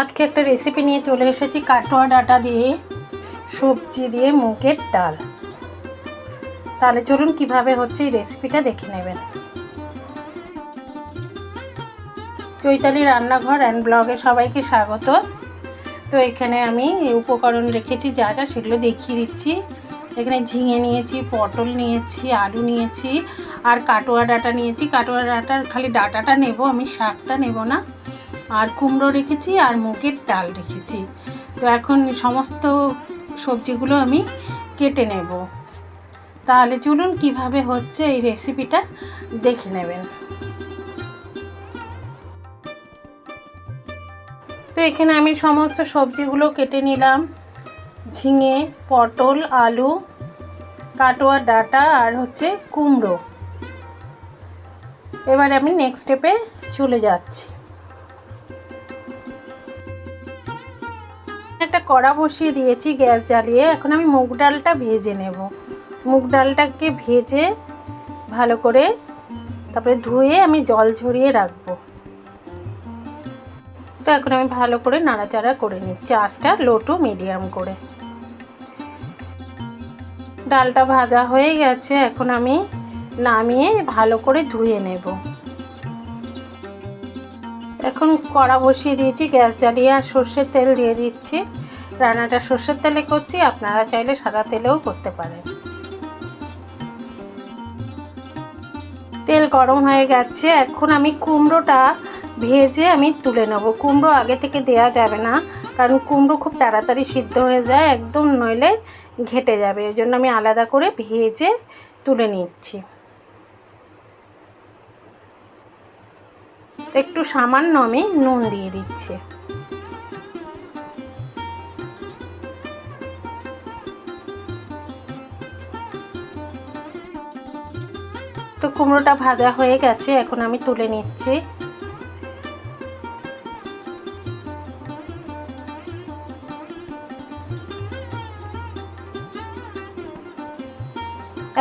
আজকে একটা রেসিপি নিয়ে চলে এসেছি, কাটোয়া ডাটা দিয়ে, সবজি দিয়ে মুগের ডাল। তাহলে চলুন কীভাবে হচ্ছে এই রেসিপিটা দেখে নেবেন। চৈতালি রান্নাঘর অ্যান্ড ব্লগে সবাইকে স্বাগত। তো এখানে আমি উপকরণ রেখেছি, যা যা সেগুলো দেখিয়ে দিচ্ছি। এখানে ঝিঙে নিয়েছি, পটল নিয়েছি, আলু নিয়েছি, আর কাটোয়া ডাটা নিয়েছি। কাটোয়া ডাটার খালি ডাটাটা নেব, আমি শাকটা নেব না। আর কুমড়ো রেখেছি আর মুগের ডাল রেখেছি। তো এখন সমস্ত সবজিগুলো আমি কেটে নেব। তাহলে চলুন কীভাবে হচ্ছে এই রেসিপিটা দেখে নেবেন। তো এখানে আমি সমস্ত সবজিগুলো কেটে নিলাম। ঝিঙে, পটল, আলু, কাটোয়া, ডাটা আর হচ্ছে কুমড়ো। এবার আমি নেক্সট স্টেপে চলে যাচ্ছি। একটা কড়া বসিয়ে দিয়েছি গ্যাস জ্বালিয়ে। এখন আমি মুগ ডালটা ভেজে নেব। মুগ ডালটাকে ভেজে ভালো করে তারপরে ধুয়ে আমি জল ঝরিয়ে রাখব। তো এখন আমি ভালো করে নাড়াচাড়া করে নিচ্ছি আঁচটা লো টু মিডিয়াম করে। ডালটা ভাজা হয়ে গেছে, এখন আমি নামিয়ে ভালো করে ধুয়ে নেব। এখন কড়া বসিয়ে দিয়েছি, গ্যাস জ্বালিয়ে আর সর্ষের তেল দিয়ে দিচ্ছি। রান্নাটা সর্ষের তেলে করছি, আপনারা চাইলে সাদা তেলেও করতে পারেন। তেল গরম হয়ে গেছে, এখন আমি কুমড়োটা ভেজে আমি তুলে নেব। কুমড়ো আগে থেকে দেয়া যাবে না, কারণ কুমড়ো খুব তাড়াতাড়ি সিদ্ধ হয়ে যায়, একদম নইলে ঘেটে যাবে। ওই জন্য আমি আলাদা করে ভেজে তুলে নিচ্ছি। একটু সামান্য আমি নুন দিয়ে দিচ্ছি। তো কুমড়োটা ভাজা হয়ে গেছে, এখন আমি তুলে নিচ্ছি।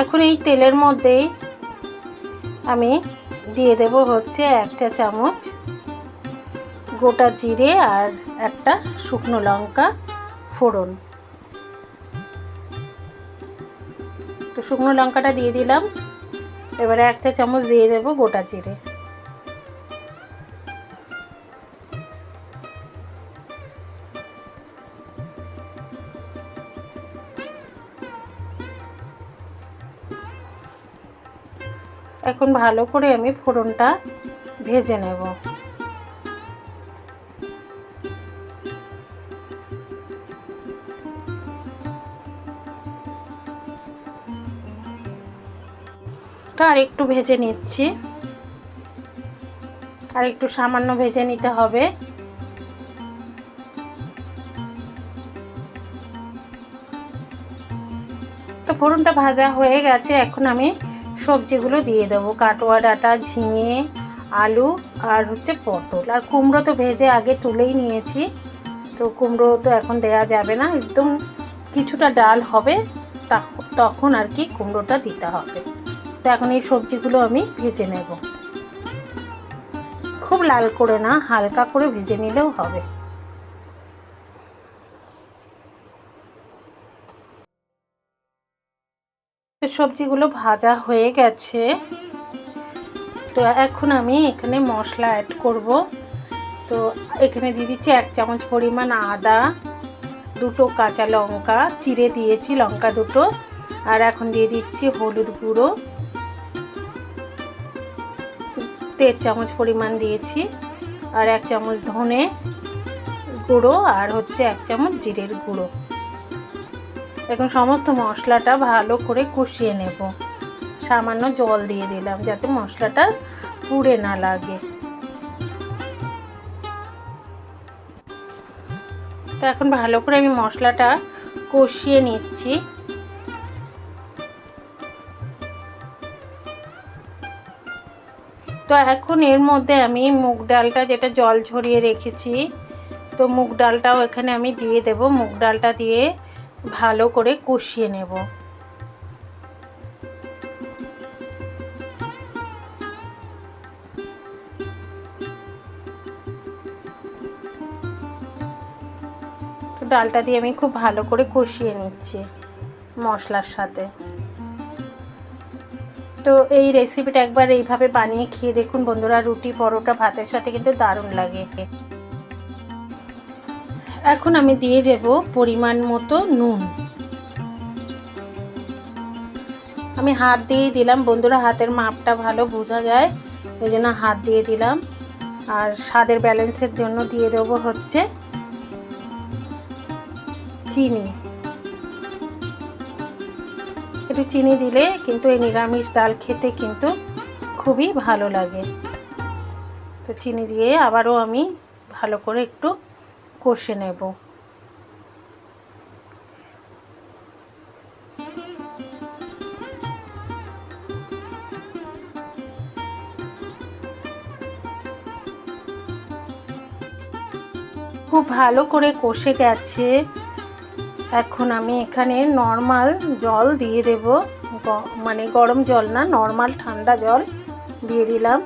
এখন এই তেলের মধ্যেই আমি দিয়ে দেব হচ্ছে এক চা চামচ গোটা জিরে আর একটা শুকনো লঙ্কা ফোড়ন। তো শুকনো লঙ্কাটা দিয়ে দিলাম। এবারে একটা চামচ দিয়ে দেবো গোটা জিরে। এখন ভালো করে আমি ফোড়নটা ভেজে নেব। আর একটু ভেজে নিচ্ছি। আর একটু সামান্য ভেজে নিতে হবে। তো ফোড়নটা ভাজা হয়ে গেছে, এখন আমি সবজিগুলো দিয়ে দেবো। কাটোয়া ডাটা, ঝিঙে, আলু আর হচ্ছে পটল। আর কুমড়ো তো ভেজে আগে তুলেই নিয়েছি, তো কুমড়ো তো এখন দেয়া যাবে না। একদম কিছুটা ডাল হবে তখন আর কি কুমড়োটা দিতে হবে। তো এখন এই সবজিগুলো আমি ভেজে নেব। খুব লাল করে না, হালকা করে ভেজে নিলেও হবে। সবজিগুলো ভাজা হয়ে গেছে। তো এখন আমি এখানে মশলা অ্যাড করব। তো এখানে দিয়ে দিচ্ছি এক চামচ পরিমাণ আদা, দুটো কাঁচা লঙ্কা, চিড়ে দিয়েছি লঙ্কা দুটো, আর এখন দিয়ে দিচ্ছি হলুদ গুঁড়ো। দেড় চামচ পরিমাণ দিয়েছি। আর এক চামচ ধনে গুঁড়ো আর হচ্ছে এক চামচ জিরের গুঁড়ো। এখন সমস্ত মশলাটা ভালো করে কষিয়ে নেব। সামান্য জল দিয়ে দিলাম যাতে মশলাটা পুড়ে না লাগে। তো এখন ভালো করে আমি মশলাটা কষিয়ে নিচ্ছি। তো এখন এর মধ্যে আমি মুগ ডালটা যেটা জল ঝরিয়ে রেখেছি, তো মুগ ডালটাও এখানে আমি দিয়ে দেব। মুগ ডালটা দিয়ে ভালো করে কষিয়ে নেব। ডালটা দিয়ে আমি খুব ভালো করে কষিয়ে নিচ্ছি মশলার সাথে। তো এই রেসিপিটা একবার এইভাবে বানিয়ে খেয়ে দেখুন বন্ধুরা, রুটি, পরোটা, ভাতের সাথে কিন্তু দারুণ লাগে। এখন আমি দিয়ে দেব পরিমাণ মতো নুন। আমি হাত দিয়ে দিলাম, বন্ধুরা হাতের মাপটা ভালো বোঝা যায় ওই জন্য হাত দিয়ে দিলাম। আর স্বাদের ব্যালেন্সের জন্য দিয়ে দেবো হচ্ছে চিনি। একটু চিনি দিলে কিন্তু এই নিরামিষ ডাল খেতে কিন্তু খুবই ভালো লাগে। তো চিনি দিয়ে আবারও আমি ভালো করে একটু কষে নেব। খুব ভালো করে কষে গেছে। এখন আমি এখানে নর্মাল জল দিয়ে দেব। মানে গরম জল না নর্মাল ঠান্ডা জল দিয়ে দিলাম।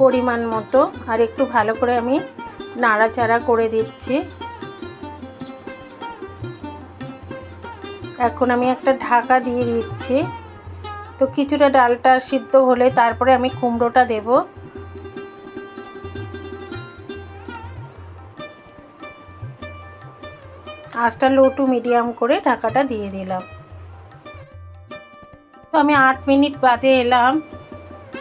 পরিমাণ মতো, আর একটু ভালো করে আমি নাড়াচাড়া করে দিচ্ছি। এখন আমি একটা ঢাকা দিয়ে দিচ্ছি। তো কিছুটা ডালটা সিদ্ধ হলে তারপরে আমি কুমড়োটা দেবো। আঁচটা লো টু মিডিয়াম করে ঢাকাটা দিয়ে দিলাম। তো আমি আট মিনিট বাদে এলাম।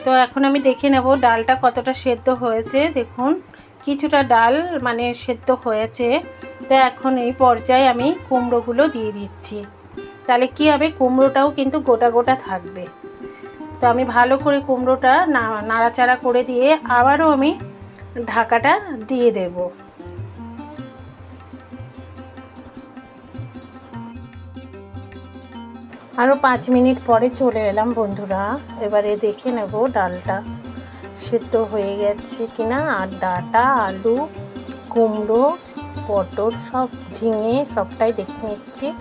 তো এখন আমি দেখে নেব ডালটা কতটা সেদ্ধ হয়েছে। দেখুন, কিছুটা ডাল মানে সেদ্ধ হয়েছে। তো এখন এই পর্যায়ে আমি কুমড়োগুলো দিয়ে দিচ্ছি। তাহলে কী হবে? কুমড়োটাও কিন্তু গোটা গোটা থাকবে। তো আমি ভালো করে কুমড়োটা নাড়াচাড়া করে দিয়ে আবারও আমি ঢাকাটা দিয়ে দেবো। আরও পাঁচ মিনিট পরে চলে এলাম বন্ধুরা। এবারে দেখে নেব ডালটা। সেদ্ধ হয়ে গেছে কিনা? আর ডাটা, আলু, কুমড়ো, পটল সব ঝিঙে সবটাই দেখে নিচ্ছি।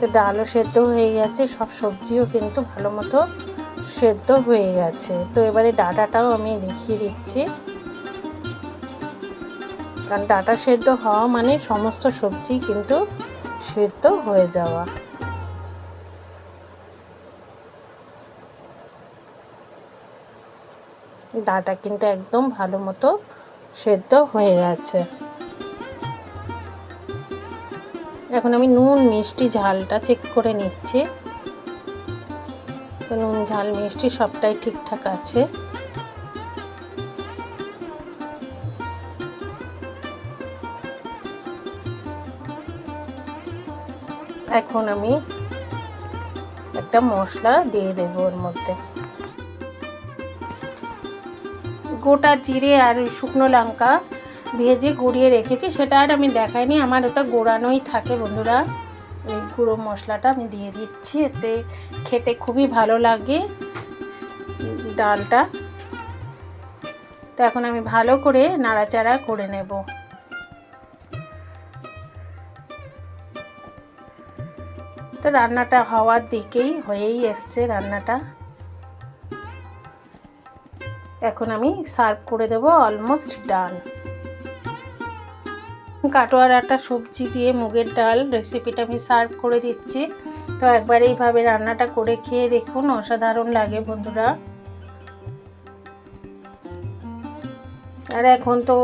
তো ডালও সেদ্ধ হয়ে গেছে, সব সবজিও কিন্তু ভালো মতো সেদ্ধ হয়ে গেছে। তো এবারে ডাটাটাও আমি দেখিয়ে দিচ্ছি। কারণ ডাটা সেদ্ধ হওয়া মানে সমস্ত সবজি কিন্তু সেদ্ধ হয়ে যাওয়া। ডাটা কিন্তু একদম ভালো মতো সেদ্ধ হয়ে গেছে। এখন আমি নুন, মিষ্টি, ঝালটা চেক করে নিচ্ছি। তো নুন, ঝাল, মিষ্টি সবটাই ঠিকঠাক আছে। এখন আমি একটা মশলা দিয়ে দেবো ওর মধ্যে। গোটা জিরে আর শুকনো লঙ্কা ভেজে গুঁড়িয়ে রেখেছি। সেটা আর আমি দেখাইনি, আমার ওটা গোড়ানোই থাকে বন্ধুরা। ওই গুঁড়ো মশলাটা আমি দিয়ে দিচ্ছি, এতে খেতে খুবই ভালো লাগে ডালটা। তো এখন আমি ভালো করে নাড়াচাড়া করে নেব। তো রান্নাটা হওয়ার দিকেই হয়েই এসছে রান্নাটা। এখন আমি সার্ভ করে দেব অলমোস্ট ডান কাটোয়ার একটা সবজি দিয়ে মুগের ডাল রেসিপিটা আমি সার্ভ করে দিচ্ছি। তো একবার এইভাবে রান্নাটা করে খেয়ে দেখুন, অসাধারণ লাগে বন্ধুরা। আর এখন তো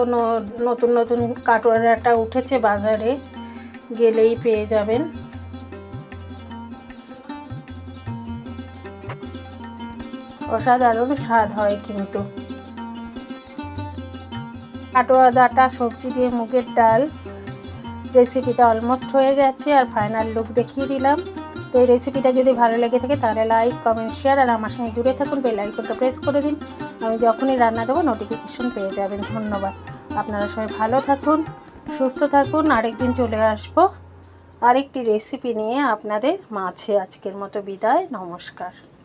নতুন নতুন কাটোয়ার আটা উঠেছে বাজারে, গেলেই পেয়ে যাবেন। অসাধারণ স্বাদ হয় কিন্তু। কাটোয়া ডাটা সবজি দিয়ে মুগের ডাল। রেসিপিটা অলমোস্ট হয়ে গেছে আর ফাইনাল লুক দেখিয়ে দিলাম। তো এই রেসিপিটা যদি ভালো লেগে থাকে তাহলে লাইক কমেন্ট শেয়ার আর আমার সঙ্গে জুড়ে থাকুন বেল আইকনটা প্রেস করে দিন। আমি যখনই রান্না দেবো নোটিফিকেশন পেয়ে যাবেন। ধন্যবাদ। আপনারা সবাই ভালো থাকুন, সুস্থ থাকুন। আরেকদিন চলে আসব আরেকটি রেসিপি নিয়ে আপনাদের মাঝে। আজকের মতো বিদায়, নমস্কার।